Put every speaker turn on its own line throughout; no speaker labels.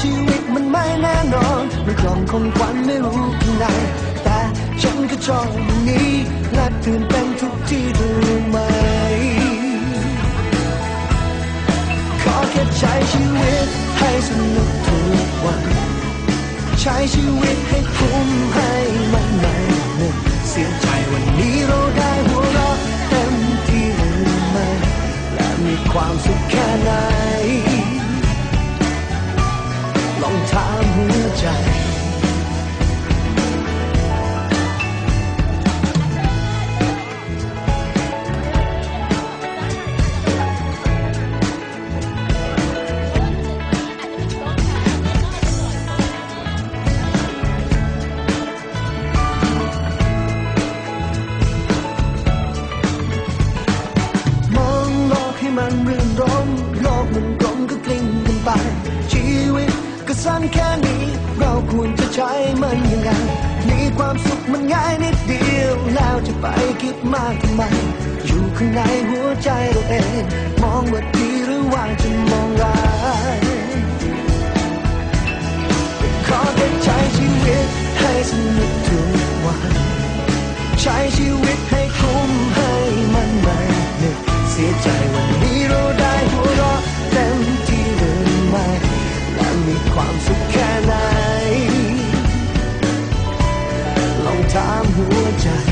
ชีวิตมันไม่แน่นอนไม่กล่องของขวัญไม่รู้ข้างในแต่ฉันก็ชอบอย่างนี้และตื่นเต้นทุกที่เธอรู้ไหม ขอแค่ใช้ชีวิตให้สนุกทุกวัน ใช้ชีวิตให้คุ้มให้มันไม่เหนื่อยเสียใจวันนี้เราได้หัวเราะเต็มที่หรือไม่และมีความสุขแค่ไหนามหัวใจ มองโลกให้มันรื่นรมโลกมันกลมก็กลิ้งกันไปชีวิต สั้นแค่นี้ เราควรจะใช้มันยังไง มีความสุขมันง่ายนิดเดียว แล้วจะไปคิดมากทำไม อยู่ข้างในหัวใจเราเอง มองว่าดีหรือว่าจะมองร้ายขอแค่ใช้ชีวิตให้สนุกทุกวัน ใช้ชีวิตให้คุ้มให้มันไม่เหนื่อยเสียใจวันามหัวใจ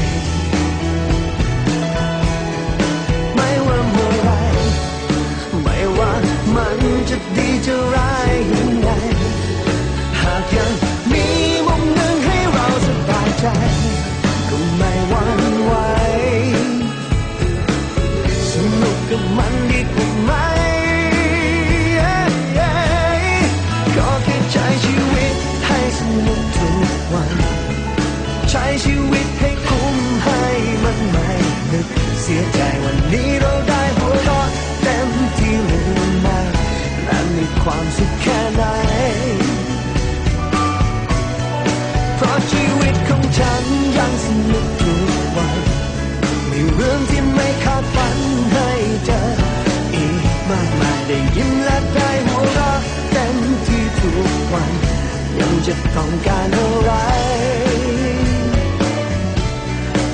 จะต้องการอะไร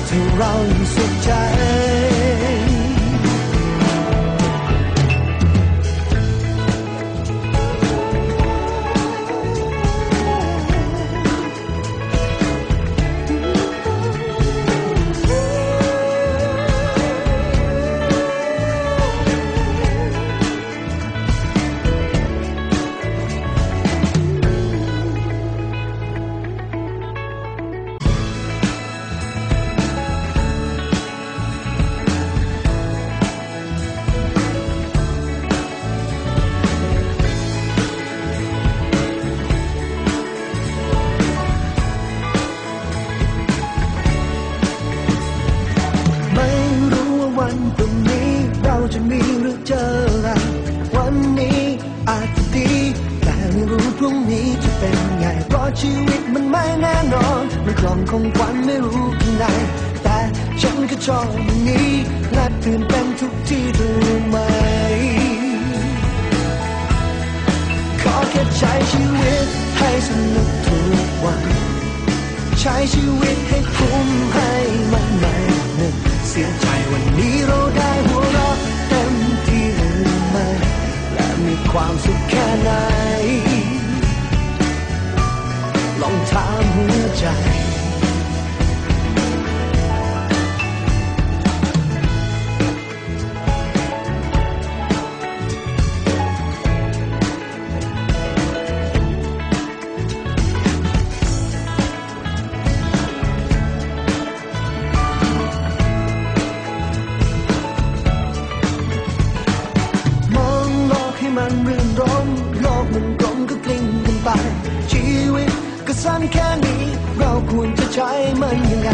ถ้าเรายังสุขใจ นี้จะเป็นไง เพราะชีวิตมันไม่แน่นอน มันกล่องของขวัญไม่รู้ข้างในแต่ฉันก็ชอบอย่างนี้ และตื่นเต้นทุกที่เธอรู้ไหม ขอแค่ใช้ชีวิตให้สนุกทุกวัน ใช้ชีวิตให้คุ้ม ชีวิตก็สั้นแค่นี้ เราควรจะใช้มันยังไง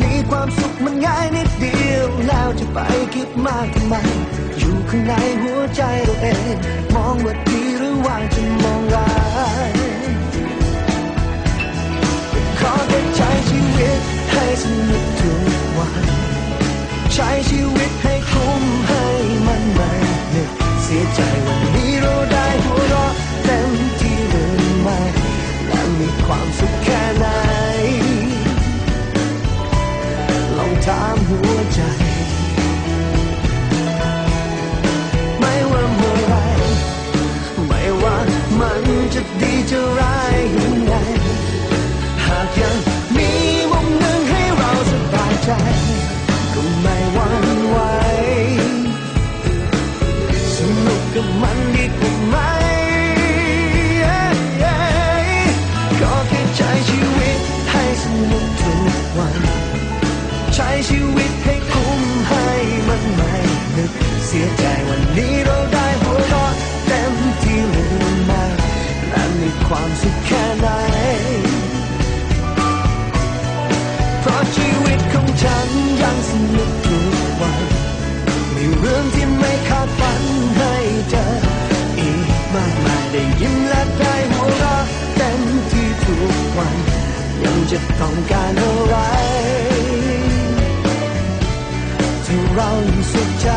มีความสุขมันง่ายนิดเดียว แล้วจะไปคิดมากทำไม อยู่ข้างในหัวใจเราเอง มองว่าดีหรือว่างจะมองร้ายขอแค่ใช้ชีวิตะต้องการอะไรถ้าเรายังสุขใจ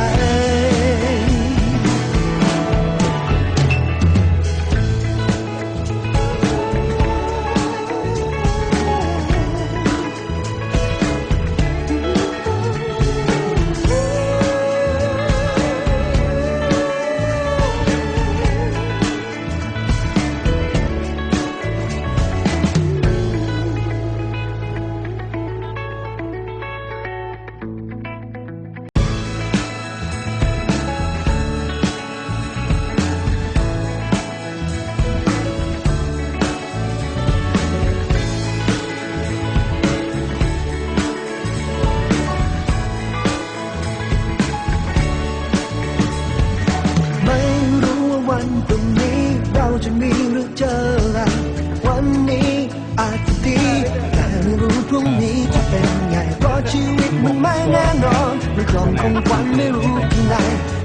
ไม่รู้ที่ไหน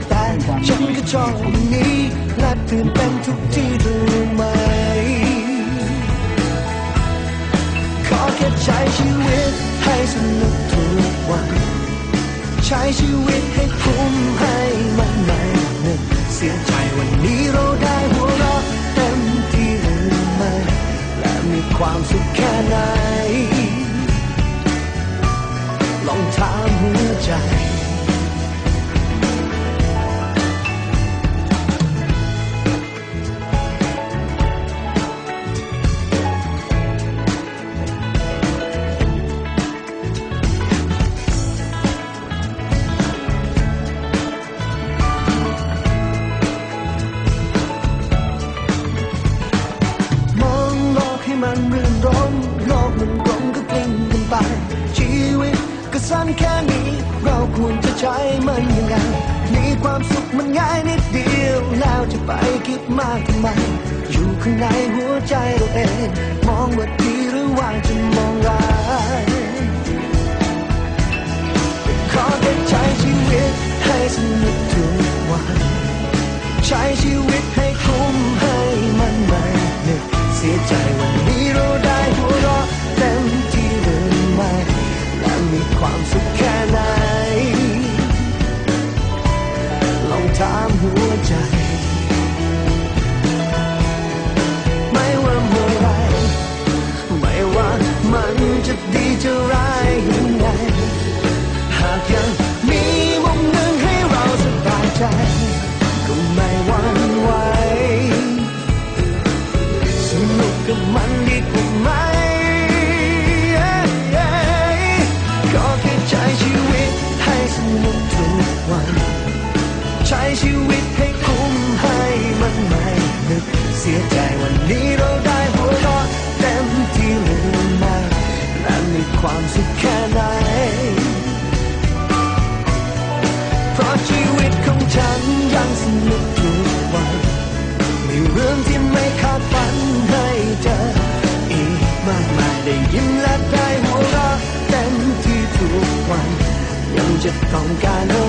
แต่ฉันก็ชอบอย่างนี้และตื่นเต้นทุกที่ดูไหม ขอแค่ใช้ชีวิตให้สนุกทุกวัน ใช้ชีวิตให้คุ้มให้มันไม่หนึ่งเสียใจวันนี้เราได้ มันยังไง มีความสุขมันง่ายนิดเดียว แล้วจะไปคิดมากทำไม อยู่ข้างในหัวใจเราเอง มองว่าดีหรือว่างจะมองร้ายขอเด็ดใจชีวิตให้สนุกทุกวัน ใช้ชีวิตให้คุ้ม มันจะดีจะร้ายยังไง หากยังมีมุมหนึ่งให้เราสบายใจ ต้